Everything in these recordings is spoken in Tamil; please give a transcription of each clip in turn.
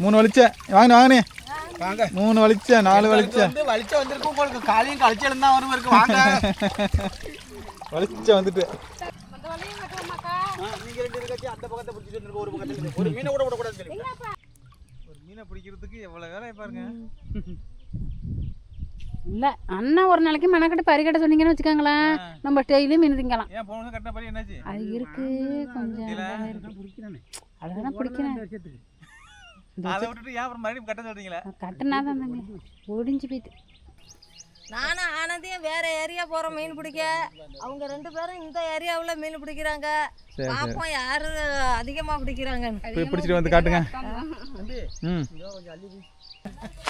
மூணு வலிச்ச வாங்கினே வாங்கினே. வாங்க. மூணு வலிச்ச நாலு வலிச்ச வந்து வலிச்ச வந்திருக்கு உங்களுக்கு காலையும் கழிச்சலும் தான் வரும் இருக்கு. வாங்க. வலிச்ச வந்துட்டு. நீங்க ரெண்டு இருக்காச்சு அந்த பக்கத்தை பிடிச்சிட்டு வந்திருக்க ஒரு பக்கத்துல. ஒரு மீனை கூட விடக்கூடாது தெரியுமா? ஒரு மீனை பிடிக்கிறதுக்கு எவ்வளோ வேலையை பாருங்க. இல்ல அண்ணா ஒரு நாளைக்கு மெனக்கட்டு பறிக்கட்ட சொன்னீங்கன்னு வச்சுக்கோங்களேன். நம்ம டெய்லியும் மீன் திங்கலாம். அது இருக்கு. கொஞ்சம். அழகான பிடிக்கிறேன். அதை விட்டுட்டு ஏன் அப்புறம் மறுபடியும் கட்ட சொல்றீங்களா? கட்டினா தான் தாங்க ஒடிஞ்சு போயிட்டு. நானும் ஆனந்தையும் வேற ஏரியா போகிறோம் மீன் பிடிக்க. அவங்க ரெண்டு பேரும் இந்த ஏரியாவில் மீன் பிடிக்கிறாங்க. பார்ப்போம் யாரு அதிகமாக பிடிக்கிறாங்கன்னு. போய் பிடிச்சிட்டு வந்து காட்டுங்க. ம்.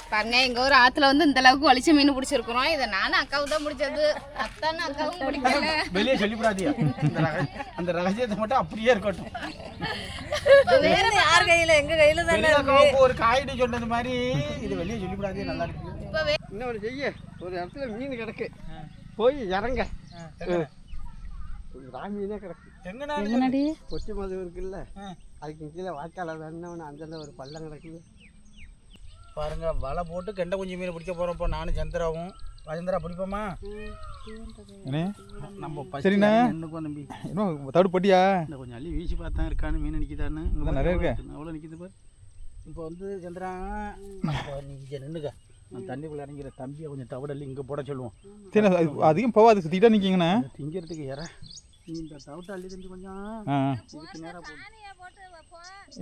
பாருங்க எங்க ஊர் ஆத்துல வந்து இந்த அளவுக்கு வலிச்ச மீன் பிடிச்சிருக்கிறோம். இதை நானும் அக்காவும் தான் பிடிச்சது அத்தானும் அக்காவும் பிடிக்கல. வெளியே சொல்லிவிடாதீங்க அந்த ரக- அந்த ரகசியத்தை மட்டும் அப்படியே இருக்கட்டும். மீன் யார் கையில்? எங்கள் கையில் தானே இருக்கு? ஒரு காய்டி சொன்னது மாதிரி. இது வெளியே சொல்லிவிடாதீங்க நல்லா இருக்கு. இன்னொரு செய்ய. ஒரு இடத்துல மீன் கிடக்கு. போய் இறங்க. ராமீனே கிடக்கு. எங்கனாடி? கொச்சி மது இருக்குல்ல. அதுக்கு கீழே வாய்க்கால வேணும்னு அந்த ஒரு பள்ளம் கிடக்குது. பாருங்க வலை போட்டு கெண்டை குஞ்சு மீன் பிடிக்க போறோம் இப்போ. நானும் சந்திராவும். ராஜேந்திரா பிடிப்போமா? அண்ணே நம்ம சரிண்ணே. என்னக்கும் நம்பி இன்னும் தவிடு போட்டியா இந்த கொஞ்சம் அள்ளி வீசி பார்த்தா இருக்கான்னு மீன் நிற்கிதான்னு நிறைய இருக்கு. அவ்வளோ நிற்கிது பாரு. இப்போ வந்து சந்திரா நம்ம நீங்க நின்றுக்க நான் தண்ணிக்குள்ள இறங்கிற தம்பியை கொஞ்சம் தவிடு அள்ளி இங்கே போட சொல்லுவோம். சரி அதிகம் போகாது சுற்றிட்டா நிற்கிங்கண்ணே திங்கிறதுக்கு நீ இந்த தவிட்டு அள்ளி தம்பி கொஞ்சம் இதுக்கு நேராக போடு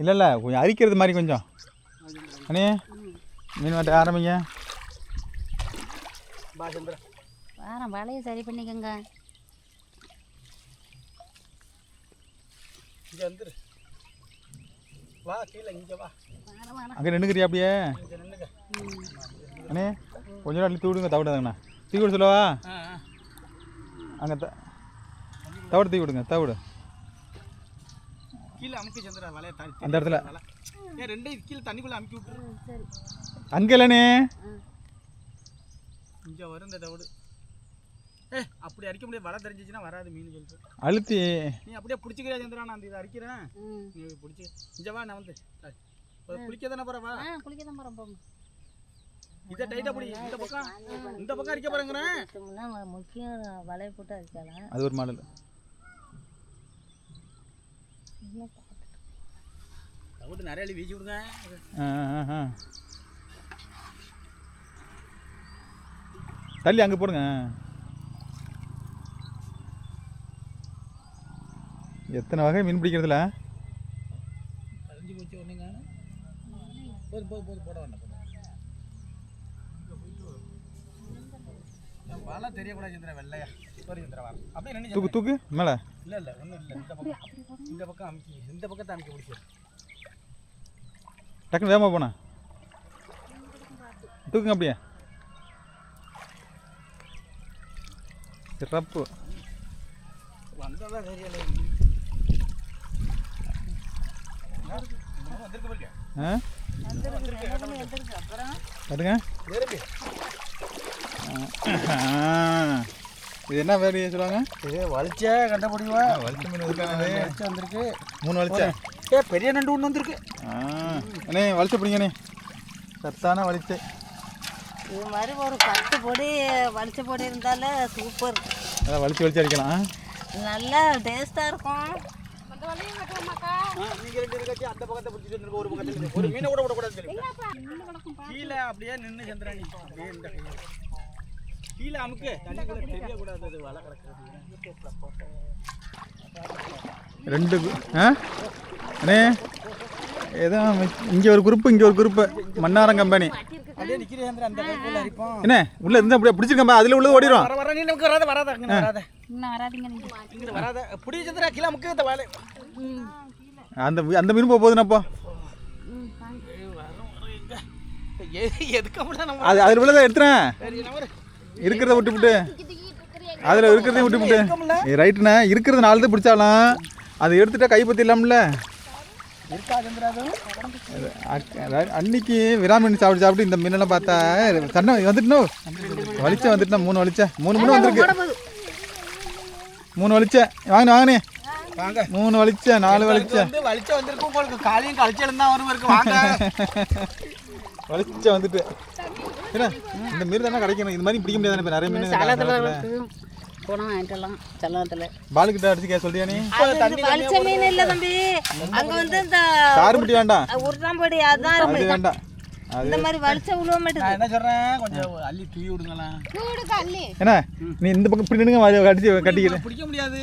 இல்லை இல்லை கொஞ்சம் அரிக்கிறது மாதிரி கொஞ்சம். அண்ணே மீன் வாட்ட ஆரம்பிங்க. பா சந்திரா. வாரம் வலையை சரி பண்ணிக்கோங்க. இங்கே வந்துரு. வா கீழே இங்கே வா. அங்கே நின்றுக்கிறியா அப்படியே? அண்ணே கொஞ்ச நேரம் அள்ளி தூடுங்க தவிடாங்கண்ணா தூக்கி விட சொல்லவா? அங்கே த தவிடு தூக்கி விடுங்க தவிடு. கீழே அமுக்கி சந்திரா வலையை அந்த இடத்துல. ரெண்டையும் கீழே தண்ணிக்குள்ளே அமுக்கி விட்டுரு. அங்கே இல்லைண்ணே. இங்கே வரும் இந்த தவிடு. ஏ அப்படி அடிக்க முடியாது. வலை தெரிஞ்சிச்சுன்னா வராது மீன் சொல்லிட்டு. அழுத்தி. நீ அப்படியே பிடிச்சிக்கிறியா சந்திரா நான் அந்த இதை அடிக்கிறேன் நீ பிடிச்சி. இங்கே வா நான் வந்து. குளிக்க தானே போகிற வா. ஆ குளிக்க தான் போங்க இதை டைட்டாக பிடி. இந்த பக்கம் இந்த பக்கம் அடிக்க போகிறேங்கிறேன் முக்கியம் வலையை போட்டு அடிக்கலாம் அது ஒரு மாடல். தவிடு நிறைய அள்ளி வீசி விடுங்க ஆ ஆ, ஆ தள்ளி அங்கே போடுங்க. எத்தனை வகை மீன் பிடிக்கிறதுல? போது போது போட தெரியக்கூடாது சந்திரா அப்படியே தூக்கு தூக்கு மேலே. இல்லை இல்லை ஒன்றும் இல்லை இந்த பக்கம் இந்த பக்கம் அமுக்கி இந்த பக்கத்தை அமுக்கி பிடிச்சி டக்குன்னு வேகமாக போண்ணா. தூக்குங்க அப்படியே. சிறப்பு. வந்ததான் பாருங்க. இது என்ன வேறு சொல்லுவாங்க? இது வலிச்சே கண்டபிடிவா வலிச்ச மீன் வலிச்சு வந்திருக்கு. மூணு வலிச்சா? ஏ பெரிய நண்டு ஒன்று வந்திருக்கு. அண்ணே வலிச்ச பிடிங்கண்ணே சத்தான வலிச்சை. இது மாதிரி ஒரு பத்து பொடி வலிச்ச பொடி இருந்தாலே சூப்பர் அதான் வலிச்சு வலிச்சு அடிக்கலாம் நல்லா டேஸ்ட்டாக இருக்கும். நீங்க ரெண்டு இருக்காச்சு அந்த பக்கத்தை பிடிச்சிட்டு வந்திருக்க ஒரு பக்கத்துல இருந்து. ஒரு மீனை கூட விடக்கூடாது? கீழே அப்படியே நின்று சந்திராணி அப்படியே இந்த கையை. கீழே அமுக்கு. தண்ணிக்குள்ள தெரியக்கூடாது அது வலை கிடக்கிறது. ரெண்டு அண்ணே. ஏதோ இங்கே ஒரு குரூப்பு இங்கே ஒரு குரூப்பு மன்னாரம் கம்பெனி. என்ன? உள்ள இருந்து அப்படியே பிடிச்சிருக்கம்பா அதில் உள்ளது ஓடிடும் வர வர நீ நமக்கு வராத அந்த அந்த மீன் போக போகுதுண்ணப்போ அது அதில் உள்ளதை எடுத்துறேன். இருக்கிறத விட்டு விட்டு. அதில் இருக்கிறதையும் விட்டு விட்டு. ரைட்டுண்ணே இருக்கிறது நாலு தான் பிடிச்சாலும் அதை எடுத்துட்டா கைப்பற்றி இல்லாமல இருக்கா சந்திரா அது அன்னைக்கு விராமீன் சாப்பிட்டு சாப்பிட்டு இந்த மீனெல்லாம் பார்த்தா சண்டை வந்துட்டுனோ? வலிச்ச வந்துட்டுனா? மூணு வலிச்ச. மூணு மூணு வந்திருக்கு. மூணு வலிச்ச. வாங்கினே வாங்கினே வாங்க. மூணு வலிச்ச நாலு வலிச்ச. வலிச்ச வந்திருக்கு உங்களுக்கு காலையும் கழிச்சலும் தான் வரும் இருக்கு. வாங்க. வலிச்ச வந்துட்டு. என்ன? இந்த மீன் தானே கிடைக்கணும். இது மாதிரி பிடிக்க முடியாது இப்போ நிறைய மீன் போனால் வாங்கிட்டுலாம் சலத்தில் பாலுக்கிட்ட அடிச்சு கே சொல்றியா நீ? அது வலிச்ச மீன் இல்ல தம்பி. அங்க வந்து இந்த சாருமுட்டி வேண்டாம். உருட்டாம்படி அதான் அது இருக்கு. வேண்டாம். அது இந்த மாதிரி வலிச்ச உழுவ மாட்டேது நான் என்ன சொல்றேன்? கொஞ்சம் அள்ளி தூவி விடுங்களேன். கூடுக்கு அள்ளி. என்ன? நீ இந்த பக்கம் இப்படி நின்னுங்க மாதிரி கடிச்சு கட்டிக்கிது பிடிக்க முடியாது.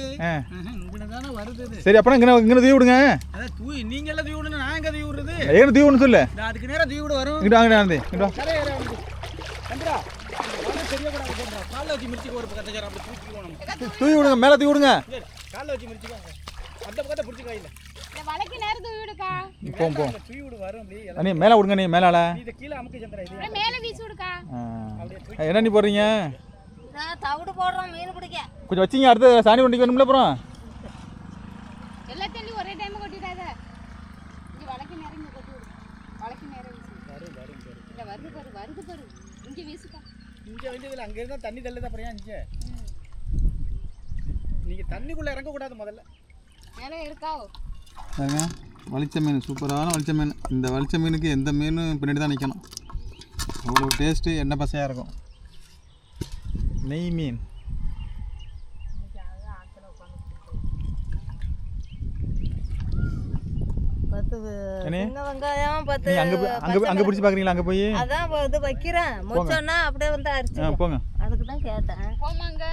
இங்கே சரி அப்புறம் இங்கே இங்கே தூவி விடுங்க. அதான் தூவி நீங்க எல்லாம் தூவி விடணும் நான் எங்க தூவி விடுறது? ஏன்னு தூவி விடணும் சொல்லு. அதுக்கு நேரா தூவி விட வரும். இங்கிட்ட வாங்க நான் இங்கிட்ட வா. வச்சு மிரிச்சுக்க ஒரு பக்கத்தை தூக்கிக்கணும் தூவி விடுங்க. மேலே தூவி விடுங்க காலில் வச்சு மிரிச்சுக்காங்க அந்த பக்கத்தை வீடுக்கா தூவி விடு வரும் நீ மேலே விடுங்க நீ மேலால. இதை கீழே அமுக்கு சந்திரா இது. மேலே வீசி விடுக்கா. என்ன நீ போடுறீங்க? நான் தவிடு போடுறோம் மீன் பிடிக்க. கொஞ்சம் வச்சிங்க அடுத்து சாணி வண்டிக்கு வேணும்ல அப்புறம் எல்லாத்தையும் ஒரே டைம் கொட்டிடாத இங்க வலைக்கு நேரம் இங்க கொட்டி விடு வலைக்கு நேரம் வீசு இல்ல வருது பாரு வருது பாரு இங்க வீசுக்கா இங்கே வேண்டியதில்லை அங்கே இருந்தால் தண்ணி தள்ளுதா அப்புறம் ஏன் இங்கே நீங்கள் தண்ணிக்குள்ளே இறங்கக்கூடாது முதல்ல. மேலே இருக்கா பாருங்க வலிச்ச மீன் சூப்பரான வலிச்ச மீன். இந்த வலிச்ச மீனுக்கு எந்த மீனும் பின்னாடி தான் நிற்கணும் அவ்வளோ டேஸ்ட்டு எண்ணெய் பசையாக இருக்கும். நெய் மீன். பத்து என்னே? சின்ன வெங்காயம் பத்து அங்கே அங்கே அங்கே பிடிச்சி பார்க்குறீங்களா அங்கே போய்? அதான் இப்ப இது வைக்கிறேன். முடிச்சோன்னா அப்படியே வந்து அரிச்சு போங்க. அதுக்கு தான் கேட்டேன். போமாங்க.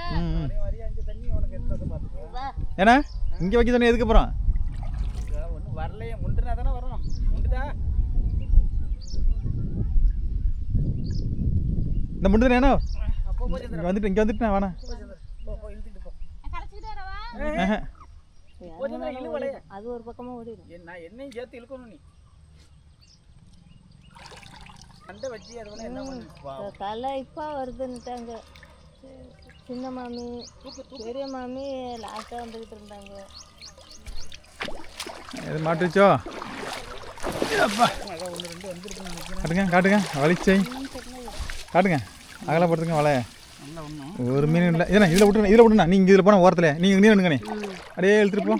ஏன்னா இங்கே வைக்க சொன்னேன் எதுக்கு அப்புறம்? ஒன்றும் வரலையே. முண்டுனா தானே வரணும். முண்டுதா? இந்த முண்டு தானே அப்போ போய் இங்கே வந்துட்டு இங்கே வந்துட்டு நான் வலைய அது ஒரு பக்கமா ஓடிடும். நான் என்னையும் சேர்த்து இழுக்கணும் நீ. சண்டை வச்சு அது என்ன. தலை இப்போ வருதுன்னுட்டாங்க. சின்ன மாமி பெரிய மாமி லாஸ்ட்டாக வந்துக்கிட்டு இருந்தாங்க. எது மாட்டு வச்சோ காட்டுங்க காட்டுங்க. வலிச்சை. காட்டுங்க. அகலப்படுத்துங்க வலைய. ஒரு மீன் இல்லை. ஏன்னா இதில் விட்டுருங்க இதில் விட்டுருண்ணா நீங்கள் இதில் போனால் ஓரத்தில். நீங்கள் நீ நின்னுங்கண்ணே அப்படியே இழுத்துட்டு போ.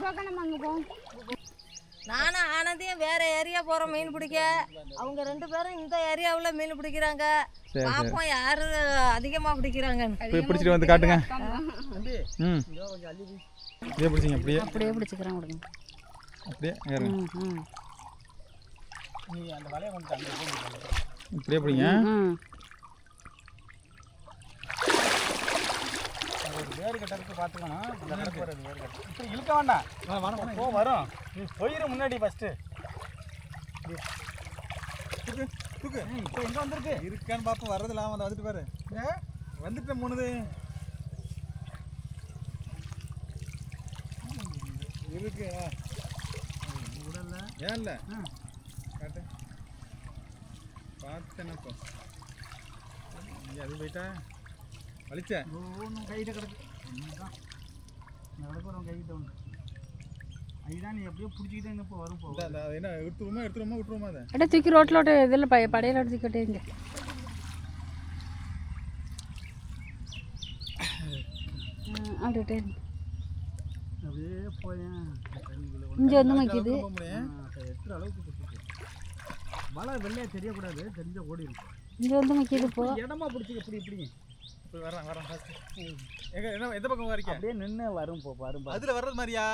நானும் ஆனந்தையும் வேற ஏரியா போகிறோம் மீன் பிடிக்க. அவங்க ரெண்டு பேரும் இந்த ஏரியாவில் மீன் பிடிக்கிறாங்க. சரி, பார்ப்போம் யாரு அதிகமாக பிடிக்கிறாங்கன்னு. போய் பிடிச்சிட்டு வந்து காட்டுங்க. தம்பி ம். அப்படியே பிடிச்சிங்க அப்படியே. அப்படியே பிடிச்சிக்கிறேன் கொடுங்க அப்படியே ஏறுங்க. ம் ம். நீ அந்த வலையை கொண்டு அங்கே போய் இப்படியே பிடிங்க ம் ஒரு வேறு கட்ட இருக்கு பார்த்துக்கணும் இந்த கிடக்கு வராது வேறு கட்ட. இப்படி இழுக்க வேண்டாம். போ வரும். நீ போயிரு முன்னாடி ஃபஸ்ட்டு தூக்கு இப்போ எங்கே வந்திருக்கு? இருக்கான்னு பார்ப்போம் வர்றது இல்லாமல் வந்து வந்துட்டு பாரு. வந்துட்டு மூணுது. இருக்கு ஏன் இல்லை? காட்டு. பார்த்தேனப்போ இங்கே அது போயிட்டா? வலிச்ச? கையில் கிடக்கு. அப்படியே தூக்கி ரோட்டில் இதில் ப படையில் எடுத்துக்கிட்டே இங்கே. அப்படியே அப்படியே போயேன். தண்ணிக்குள்ளே இங்கே வந்து மக்கிது. வலை வெள்ளையாக தெரியக்கூடாது தெரிஞ்ச ஓடி இருக்கும் இங்கே வந்து மக்கிது போ. இடமா பிடிச்சிக்க இப்படி இப்படி? வரேன் வரேன் ஃபர்ஸ்ட் எங்க என்ன எந்த பக்கம் வரைக்கும் அப்படியே நின்று வரும் போ வரும் பாரு. அதில் வர்றது மாதிரியா.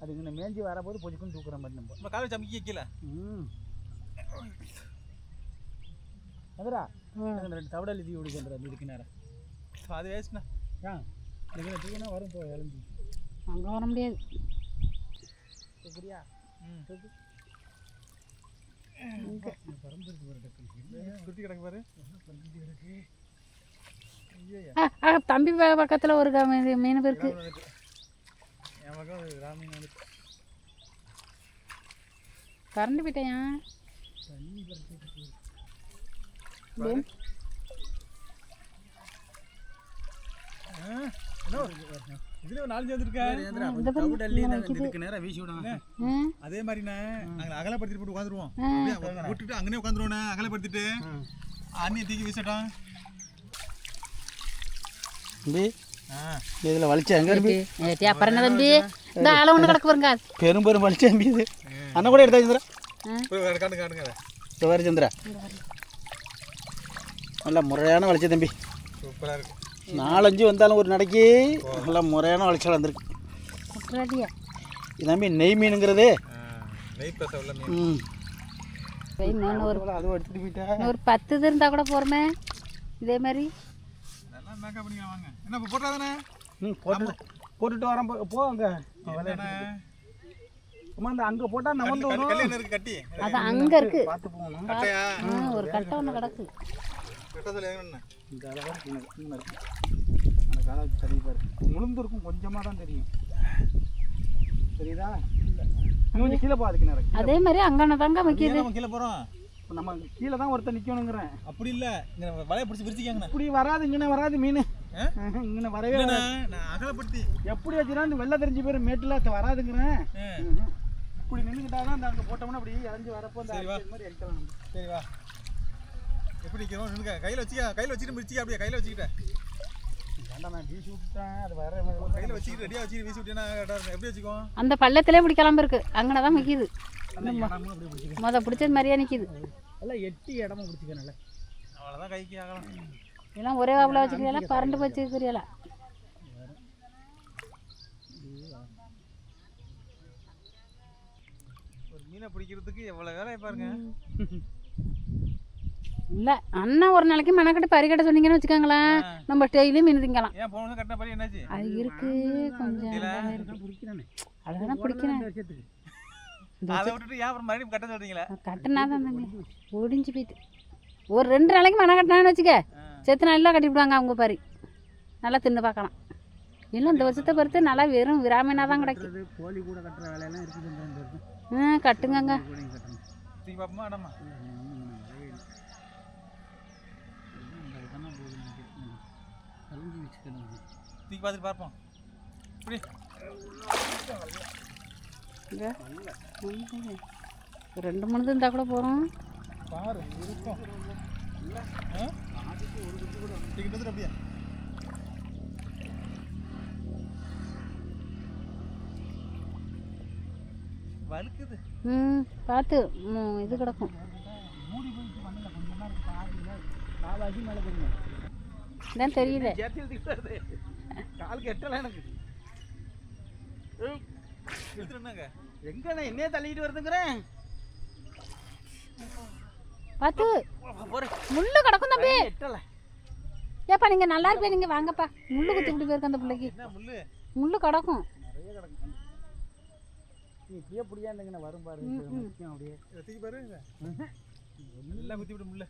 அது இங்கே மேஞ்சி வரபோது பொச்சுக்குன்னு தூக்குற மாதிரி நம்ம. நம்ம காலை சமைக்க கீழே. ம். அதுரா அந்த ரெண்டு தவடல் இது விடுக்கின்ற இதுக்கு நேரம் அது வேஸ்ட்ண்ணா ஆ நீங்கள் தூக்கினா வரும் போ இழந்து அங்கே வர முடியாது. தூக்குறியா? ம். தூக்கு. பரம்பருக்கு ஒரு டக்கு. சுற்றி கிடக்கு பாரு. ஆ ஆ தம்பி பக்கத்தில் ஒரு மீன் இருக்கு. கரண்ட் போயிட்டேயா? அதே மாதிரிண்ணே நாங்கள் அகலப்படுத்திட்டு போட்டு உட்காந்துருவோம். விட்டுட்டு அங்கனே உட்காந்துருவோண்ணே அகலப்படுத்திட்டு அண்ணியை தூக்கி வீசட்டும். தம்பி. ஆ. இதில் வலிச்சா எங்கே இருக்கு? என்ன தம்பி? இந்த ஆளை ஒன்று கிடக்கு பாருங்க. பெரும் பெரும் வலிச்சு தம்பி இது. அண்ணன் கூட எடுத்தா சந்திரா. காட்டுங்க சந்திரா. நல்ல முறையான வலிச்சு தம்பி. சூப்பராக இருக்கு. நாலஞ்சு வந்தாலும் ஒரு நடைக்கு. நல்ல முறையான வளைச்சல் வந்திருக்கு. முட்டுறாதியா இது தம்பி நெய் மீனுங்கிறது. நெய் பசை உள்ள மீன். ம். இன்னொன்று ஒரு பத்து இது இருந்தால் கூட போகிறோமே இதே மாதிரி. மேக்கப் பண்ணிக்கலாம்? வாங்க. என்ன இப்போ போட்டாதானே ம் போட்டு போட்டுட்டு வரேன். போ- அங்கே. அம்மா அந்த அங்கே போட்டால் நவந்து வரும் கல்யாணம் இருக்கு கட்டி. அது அங்கே இருக்கு. பார்த்து போகணும். கட்டையா? ஒரு கட்டை ஒன்று கிடக்கு. கட்ட சொல்லி என்ன இந்த அளவு இருக்கு எனக்கு, இன்னும் இருக்கு அந்த காலை வச்சு தடவி பாரு. முழுந்து இருக்கும் கொஞ்சமாக தான் தெரியும். தெரியுதா? கொஞ்சம் கீழே பாதுக்கு நேரம். அதே மாதிரி அங்கன தாங்க வைக்கிது. நம்ம கீழே போகிறோம் இப்போ நம்ம கீழே தான் ஒருத்தர் நிற்கணுங்கிறேன் அப்படி இல்லை. இங்கே வலையை பிடிச்சி விரிச்சிக்காங்கண்ணா. இப்படி வராது இங்கே வராது மீன்? இங்கே வரவே நான் அகலப்படுத்தி. எப்படி வச்சுனா இந்த வெள்ளை தெரிஞ்சு பேர் மேட்டில் வராதுங்கிறேன். இப்படி நின்றுக்கிட்டா தான் அந்த அங்கே போட்டோம்னா அப்படி இறஞ்சி வரப்போ அந்த மாதிரி அடிக்கலாம் நம்ம. சரி வா. எப்படி நிற்கிறோம் நின்னுக்க. கையில் வச்சுக்க கையில் வச்சுட்டு மிரிச்சிக்க அப்படியே கையில் வச்சுக்கிட்டேன் அந்த பள்ளத்திலே இப்படி கிளம்பிருக்கு அங்கன தான் வைக்கிது இடமும் அப்படி பிடிச்சிக்க முத பிடிச்சது மாதிரியே நிற்கிது எல்லாம் எட்டி இடமும் பிடிச்சிக்க நல்லா. அவ்வளோதான் கைக்கு ஆகலாம். எல்லாம் ஒரே வாப்பில் வச்சுக்கிறீங்களா பரண்டு வச்சுக்கிறீங்களா ஒரு மீனை பிடிக்கிறதுக்கு எவ்வளோ வேலையை பாருங்க. இல்லை அண்ணா ஒரு நாளைக்கு மெனக்கட்டு பறிக்கட்ட சொன்னீங்கன்னு வச்சுக்கோங்களேன். நம்ம டெய்லியும் மீன் திங்கலாம் அது இருக்கு கொஞ்சம் அழகான பிடிக்கிறேன். அதை விட்டுட்டு ஏன் அப்புறம் மறுபடியும் கட்ட சொல்றீங்களா? கட்டினா தான் தம்பி ஒடிஞ்சு போயிட்டு. ஒரு ரெண்டு நாளைக்கு மன கட்டினான்னு வச்சுக்க செத்து நல்லா கட்டி விடுவாங்க அவங்க பாரி நல்லா தின்னு பார்க்கலாம். இல்லை இந்த வருஷத்தை பொறுத்து நல்லா வெறும் விராமீனாக தான் கிடைக்கும் கட்டுறது கோழி கூட கட்டுற வேலையெல்லாம் இருக்குது இந்த இந்த வருஷம் ஆ கட்டுங்கங்க கலஞ்சி வச்சுக்கணும். தூக்கி பார்த்துட்டு பார்ப்போம். இப்படி. ஒரு ரெண்டு மூணு இருந்தால் கூட போகிறோம் பாரு இருக்கும். வந்துட்டு அப்படியே. வழுக்குது. ம் பார்த்து. ம், இது கிடக்கும். மூடி போயிட்டு பண்ணல கொஞ்சம் நேரம் மேலே ஜேர்த்தியில் திக்கிறது காலுக்கு எட்டலை எனக்கு. எடுத்துருந்தாங்க எங்க நான் என்னையே தள்ளிட்டு வருதுங்கிறேன் பார்த்து முள்ளு கிடக்கும் தம்பி. ஏப்பா நீங்கள் நல்லா இருப்பே நீங்கள் வாங்கப்பா. முள்ளு குத்தி இப்படி போயிருக்கு அந்த பிள்ளைக்கு. என்ன முள்ளு? முள்ளு கிடக்கும். நிறைய கிடக்கும். நீ இப்படியே பிடிக்காண்டுங்கண்ணே வரும் பாரு. முக்கியம் அப்படியே. இதை தூக்கி பாரு. இதை. எல்லாம் குத்தி விட்டு முள்ளு.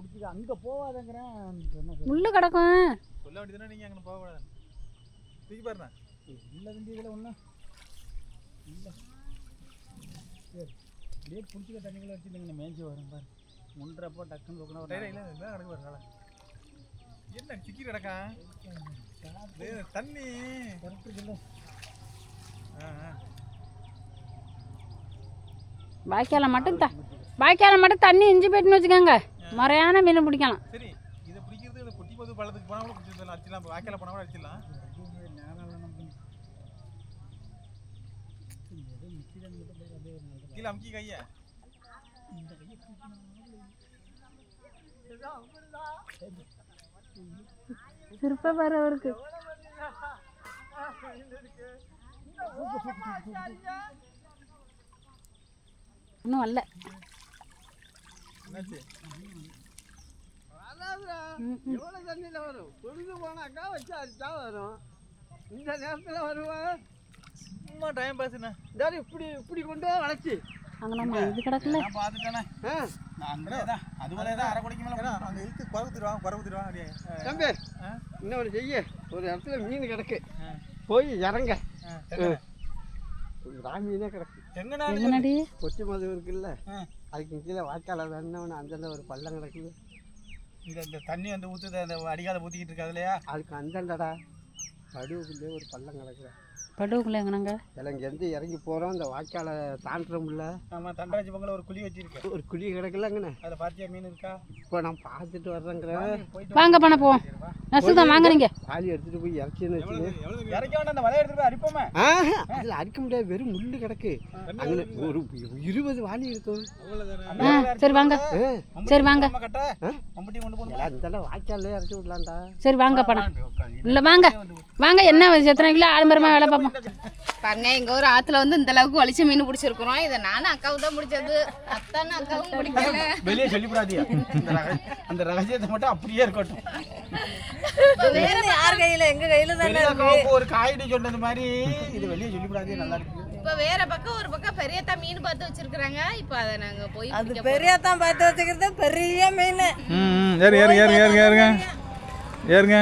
பிடிச்சிக்க அங்கே போகாதங்கிறேன் என்ன முள்ளு கிடக்கும். சொல்ல வேண்டியதுன்னா நீங்கள் அங்கே போகக்கூடாது தூக்கி பாருண்ணா. இல்லை தம்பி இதில் ஒன்றும் இல்லை. சரி அப்படியே பிடிச்சிக்க தண்ணிக்குள்ள வச்சுருந்தீங்க மேய்ஞ்சி வரும் பாரு. முன்றப்போ டக்குன்னு போக்கணும் இல்லை இல்லை கிடக்கு பாரு காலை. என்ன சிக்கி கிடக்கா? தண்ணி. கரெக்டு இல்லை ஆ ஆ. வாய்க்கால மட்டும் த வாய்க்கால மட்டும் தண்ணி இஞ்சி போயிட்டுன்னு வச்சுக்கோங்க. முறையான மீன் பிடிக்கலாம். சரி இதை பிடிக்கிறது இந்த குட்டி போது பள்ளத்துக்கு போனால் கூட பிடிச்சிடலாம் அடிச்சிடலாம். வாய்க்கால போனால் கூட அடிச்சிடலாம். கீழே அமுக்கி கையை. சிறப்பாக பாரு அவருக்கு. இன்னும் வரல. எவ்வளோ தண்ணியில் வரும்? பொழுது போனாக்கா வச்சு அடிச்சா வரும். இந்த நேரத்தில் வருவேன் சும்மா டைம் பாஸ்ண்ணா இதாரு இப்படி இப்படி கொண்டு வா வளைச்சி. அங்கே நம்ம இது கிடக்கல. நான் ஆ. அங்கே தான் அது போல தான் அரை குடிக்க மேலே அங்கே இழுத்து பறக்குத்துருவாங்க பறக்குத்துருவாங்க அப்படியே தம்பி ஆ. இன்னொன்று செய்ய. ஒரு இடத்துல மீன் கிடக்கு. போய் இறங்க. ராமீனே கிடக்கு. எங்கண்ணா கொச்சி மது இருக்குல்ல. அதுக்கு கீழே வாய்க்கால வேணும்னு அந்தந்த ஒரு பள்ளம் கிடக்குது இந்த இந்த தண்ணி வந்து ஊற்றுது அந்த அடிகால ஊற்றிக்கிட்டு இருக்கு அதுலையா அதுக்கு அந்தண்டடா. நடுவுக்குள்ளே ஒரு பள்ளம் கிடக்குது படுவுக்குள்ள எங்கனாங்க? எல்லாம் இங்கேருந்து இறங்கி போகிறோம் இந்த வாய்க்காலை தாண்டுறோம்ல ஆமா தண்டராஜ் பொங்கல ஒரு குழி வச்சிருக்கேன். ஒரு குழி கிடக்கலங்கண்ணே. அதுல பாத்தியா மீன் இருக்கா? இப்போ நான் பார்த்துட்டு வர்றேங்கிறேன் வாங்க பண்ண போவோம். நசுதான் வாங்க நீங்கள் வாலி எடுத்துகிட்டு போய் இறச்சின்னு இறக்க வேண்டாம் அந்த வலைய எடுத்துட்டு போய் அடிப்போமே ஆஹா அதில் அடிக்க முடியாது வெறும் முள்ளு கிடக்கு. அங்கே ஒரு இருபது வாலி இருக்கும். சரி வாங்க. சரி வாங்க. வாய்க்காலே இறச்சி விடலாம்டா. சரி வாங்க பணம் இல்லை வாங்க. வாங்க என்ன எத்தனை கிலோ ஆடம்பரமாக வேலை பார்ப்போம்? பாருங்க எங்க ஊர் ஆத்துல வந்து இந்த அளவுக்கு வலிச்ச மீன் பிடிச்சிருக்கிறோம். இதை நானும் அக்காவும் தான் பிடிச்சது அத்தானும் அக்காவும் பிடிக்கல வெளியே சொல்லிவிடாதியா அந்த ரக- அந்த ரகசியத்தை மட்டும் அப்படியே இருக்கட்டும். யார் கையில? எங்க கையில தானே ஒரு காய்டி சொன்னது மாதிரி இது வெளியே சொல்லிவிடாதே நல்லா இருக்கு. இப்ப வேற பக்கம் ஒரு பக்கம் பெரியத்தா மீன் பார்த்து வச்சிருக்காங்க இப்ப அதை நாங்க போய் அது பிடிக்க பெரியாத்தான் பார்த்து வச்சுக்கிறது பெரிய மீன். ம் ம், ஏறு ஏறு ஏறு ஏறுங்க ஏறுங்க. ஏறுங்க.